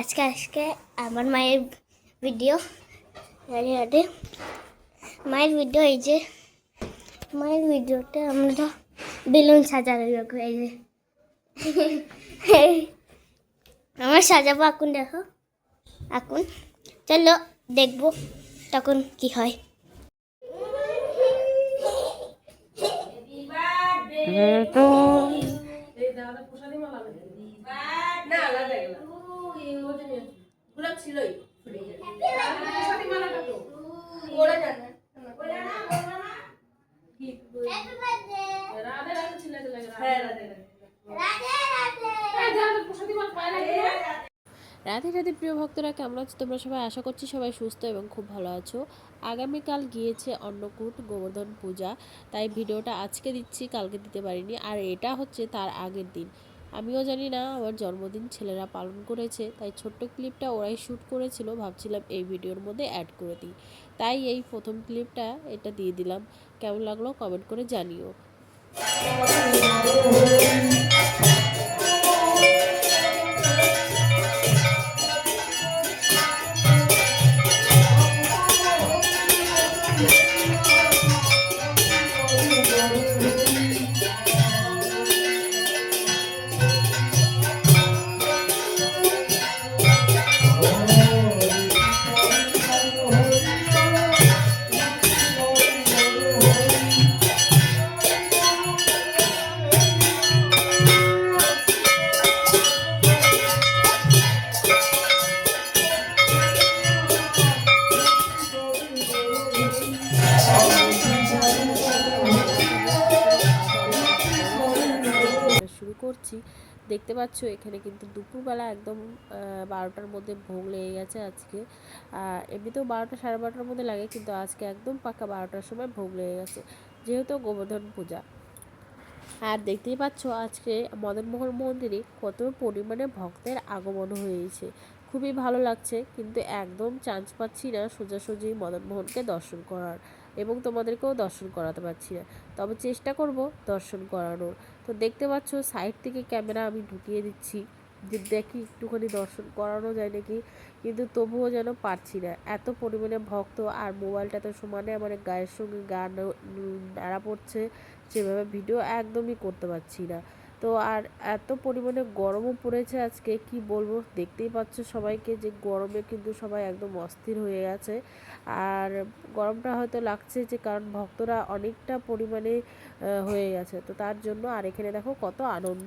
আজকে আজকে আমার মায়ের ভিডিও আরে আরে মায়ের ভিডিও এই যে মায়ের ভিডিওতে আমরা বেলুন সাজানো লোক এই যে। আমার সাজাবো এখন দেখো। এখন চলো দেখব তখন কি হয়। এগুলো গোলাপ ছিলই সাথে মালাটা তো ওরা জানে। রাধে রাধে ছিল রাধে। রাধে রাধে প্রিয় ভক্তরা কেমন আছো? তোমরা সবাই আশা করছি সবাই সুস্থ এবং খুব ভালো আছো। আগামীকাল গিয়েছে অন্নকূট গোবর্ধন পূজা তাই ভিডিওটা আজকে দিচ্ছি কালকে দিতে পারিনি। আর এটা হচ্ছে তার আগের দিন। আমিও জানি না আমার জন্মদিন ছেলেরা পালন করেছে, তাই ছোট্ট ক্লিপটা ওরাই শ্যুট করেছিল, ভাবছিলাম এই ভিডিওর মধ্যে অ্যাড করে দিই। তাই এই প্রথম ক্লিপটা এটা দিয়ে দিলাম। কেমন লাগল কমেন্ট করে জানিও। করছি। দেখতে পাচ্ছ, এখানে কিন্তু দুপুরবেলা একদম বারোটার মধ্যে ভোগ লেগে গেছে আজকে। এমনিতেও বারোটা, সাড়ে বারোটার মধ্যে লাগে, কিন্তু আজকে একদম পাকা বারোটার সময় ভোগ লেগে গেছে, যেহেতু গোবর্ধন পূজা। আর দেখতেই পাচ্ছ, আজকে মদনমোহন মন্দিরে কত পরিমাণে ভক্তের আগমন হয়েছে। খুবই ভালো লাগছে, কিন্তু একদম চান্স পাচ্ছি না সোজাসুজি মদনমোহনকে দর্শন করার এবং তোমাদেরকেও দর্শন করাতে পারছি না। তবে চেষ্টা করব দর্শন করানোর। তো দেখতে পাচ্ছ সাইড থেকে ক্যামেরা আমি ঢুকিয়ে দিচ্ছি, যে দেখি একটুখানি দর্শন করানো যায় নাকি, কিন্তু তবুও যেন পারছি না। এত পরিমাণে ভক্ত আর মোবাইলটা তো সমানে আমার গায়ের সঙ্গে গান নাড়া পড়ছে, সেভাবে ভিডিও একদমই করতে পারছি না। তো আর এত পরিমাণে গরমও পড়েছে আজকে, কি বলব? দেখতেই পাচ্ছ সবাইকে যে গরমে কিন্তু সবাই একদম অস্থির হয়ে গেছে। আর গরমটা হয়তো লাগছে যে কারণ ভক্তরা অনেকটা পরিমাণে হয়ে গেছে। তো তার জন্য আর এখানে দেখো কত আনন্দ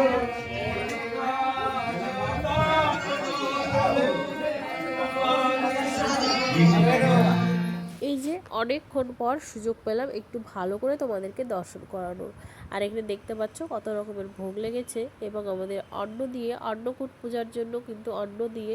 এই যে অনেকক্ষণ পর সুযোগ পেলাম একটু ভালো করে তোমাদেরকে দর্শন করানোর। আর এখানে দেখতে পাচ্ছ কত রকমের ভোগ লেগেছে এবং আমাদের অন্ন দিয়ে অন্নকূট পূজার জন্য কিন্তু অন্ন দিয়ে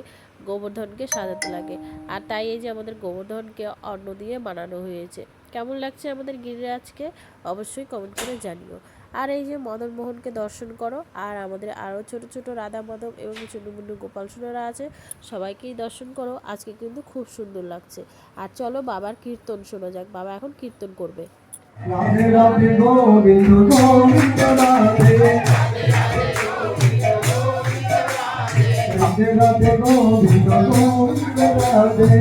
গোবর্ধনকে সাজাতে লাগে। আর তাই এই যে আমাদের গোবর্ধনকে অন্ন দিয়ে বানানো হয়েছে। কেমন লাগছে আমাদের গিরিরাজকে অবশ্যই কমেন্ট করে জানিও। আর এই যে মদন মোহনকে দর্শন করো, আর আমাদের আরও ছোট ছোট রাধা মাধব এবং চুন্নু মুন্নু গোপাল সোনারা আছে, সবাইকেই দর্শন করো, আজকে কিন্তু খুব সুন্দর লাগছে। আর চলো বাবার কীর্তন শোনা যাক, বাবা এখন কীর্তন করবে। রাধে রাধে গোবিন্দ গোবিন্দ রাধে। রাধে রাধে গোবিন্দ গোবিন্দ রাধে।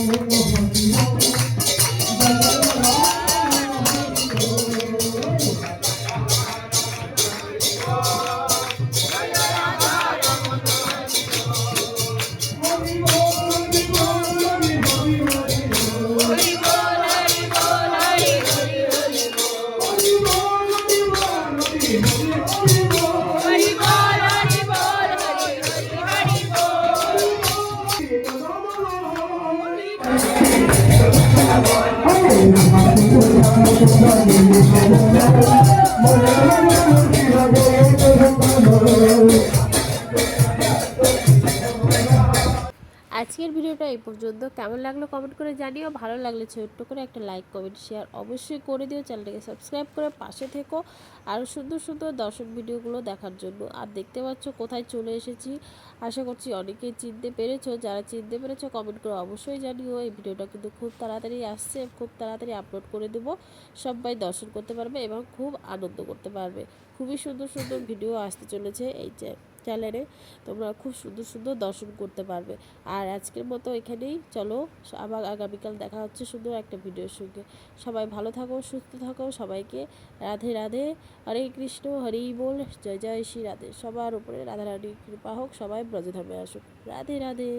Thank you. আজকের ভিডিওটা এই পর্যন্ত। কেমন লাগল কমেন্ট করে জানিও। ভালো লাগলে ছোট্ট করে একটা লাইক কমেন্ট শেয়ার অবশ্যই করে দিও। চ্যানেলটাকে সাবস্ক্রাইব করে পাশে থেকো। আরও সুন্দর সুন্দর দর্শক ভিডিওগুলো দেখার জন্য। আর দেখতে পাচ্ছ কোথায় চলে এসেছি। আশা করছি অনেকেই চিনতে পেরেছ। যারা চিনতে পেরেছ কমেন্ট করে অবশ্যই জানিও। এই ভিডিওটা কিন্তু খুব তাড়াতাড়ি আসছে। খুব তাড়াতাড়ি আপলোড করে দেবো। সবাই দর্শন করতে পারবে এবং খুব আনন্দ করতে পারবে। খুবই সুন্দর সুন্দর ভিডিও আসতে চলেছে। এই যে চ্যানেলে তোমরা খুব সুন্দর সুন্দর দর্শন করতে পারবে। আর আজকের মতো এখানেই চলো, আবার আগামীকাল দেখা হচ্ছে সুন্দর একটা ভিডিওর সঙ্গে। সবাই ভালো থাকো, সুস্থ থাকো, সবাইকে রাধে রাধে, হরে কৃষ্ণ, হরি বল, জয় জয় শ্রী রাধে। সবার উপরে রাধা রানীর কৃপা হোক, সবাই ব্রজধামে আসুক। রাধে রাধে।